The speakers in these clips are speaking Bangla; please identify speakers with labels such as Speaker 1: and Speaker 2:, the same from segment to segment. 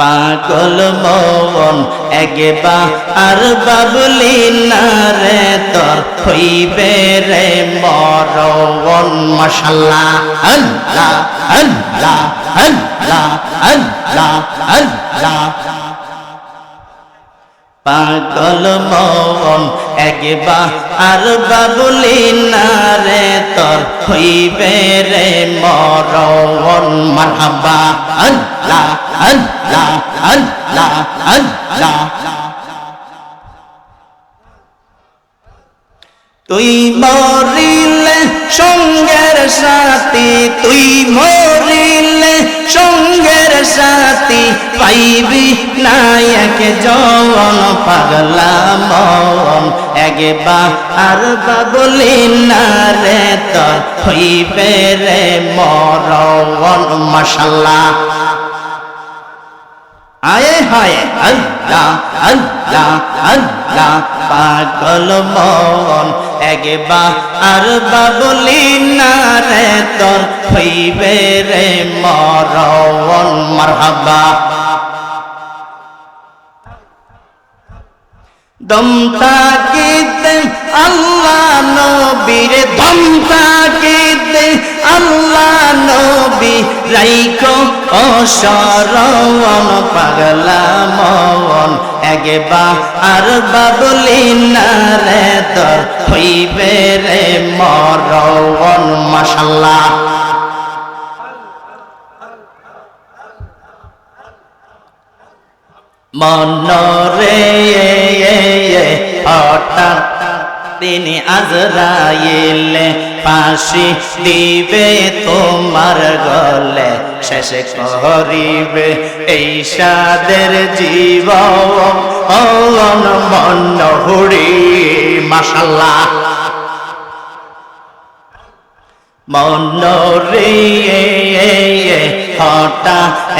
Speaker 1: পাগল মন একবা আর বাবলি না রে তোর হইবে রে মরণ মশাল্লাহ, আল্লাহ আল্লাহ আল্লাহ আল্লাহ আল্লাহ। পাগল মন একবা আর বাবলি না রে তোর হইবে রে মরণ মারহাবা, আল্লাহ আল্লাহ। তুই মরিলে সঙ্গের সাথী, তুই মরিলে সঙ্গের সাথী, পাইবি নায়ক জওয়ান পাগলা মন একবা আর বাবলি না রে তোর হইবে রে মরণ, মশাল্লাহ। আয়ে হায়, আল্লাহ আল্লাহ আল্লাহ, পাগল মন। একবা আর বাবলি না রে, তোর হইবে রে মরণ। মারহাবা। দমতা নবী রাইখো অসরণ পাগলা মন একবা আর বাবলি না রে তোর হইবে রে মরণ মাশাল্লাহ। মনরে হঠাৎ তিনি আজরাইলে ফাঁসি দিবে তোমার গলে, শেষে করিবে এই সাদের জীব জীবন মন হুড়ি মাসাল্লাহ মনরে হটা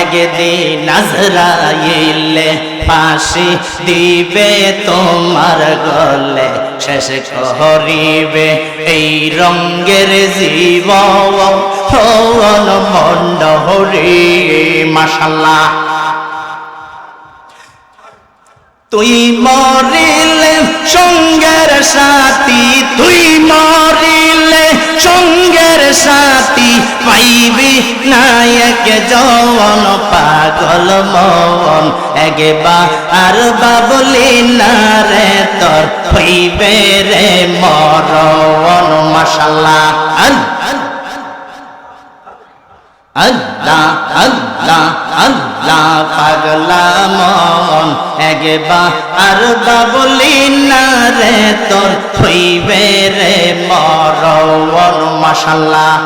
Speaker 1: একদিন নাজরাইলে ফাঁসি দিবে তোমার গলে শেষ করিবে এই রঙ্গের জীবন মন্ড হরি মাসাল্লাহ তুই মরিলে সঙ্গের সাথী, তুই মরিলে সঙ্গের সাথী, পাইবি নায়ক জওয়ান পাগল মন একবা আর বাবলি না রে তোর হইবে রে মরণ, মাশাল্লাহ। আল্লাহ আল্লাহ আল্লাহ, পাগলা মন। একবা আর বাবলি না রে তোর হইবে রে মরণ, মাশাল্লাহ।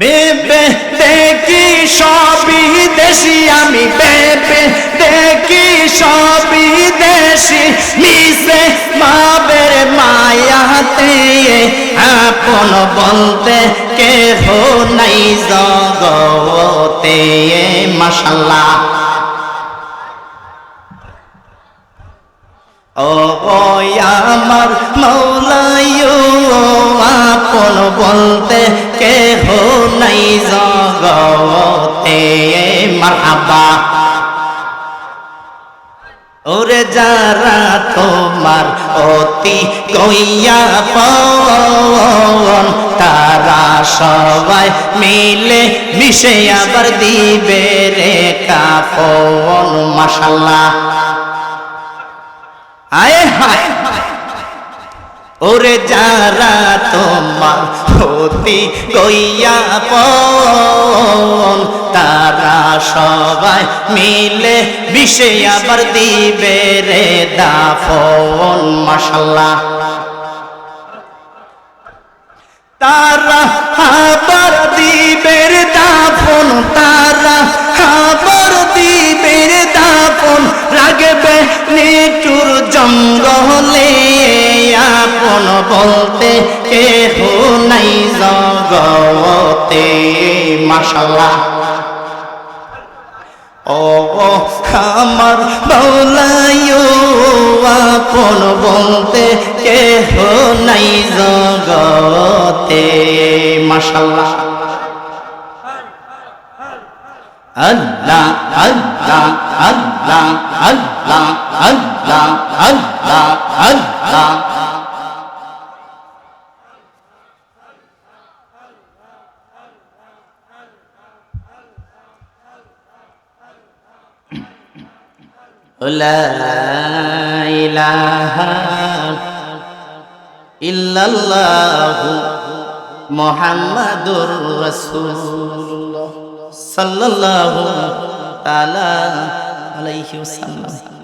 Speaker 1: বেবে, দেখি সবই দেশি, আমি বেবে, দেখি সবই দেশি। মিশে মাবের মায়াতে, আপন বলতে কেহ নাই জগতে মাসাল্লাহ ও আমার মৌলায়ু আপন বলতে কেহ নাই জগতে মারহাবা। ওরে যারা তোমার অতি কইয়া পন তারা সবাই মিলে মিশে আবার দিবে রে কাপন মাসাল্লাহ আয় হায়। ওরে যারা তোমার হতি কইয়া পন তারা সবাই মিলে বিষে আবার দিবে রে দাফন মশাল্লা তারা আবার দিবে রে দাফন, তারা আবার দিবে রে দাফন। রাগবে নেটুর জঙ্গলে জগতে মাশাল্লাহ ও, আমার মৌলায়ু আপন বলতে কেহ নাই জগতে মাশাল্লাহ আল্লাহ আল্লাহ আল্লাহ আল্লাহ আল্লাহ আল্লাহ আল্লাহ। لا إله إلا الله محمد رسول الله صلى الله تعالى عليه وسلم.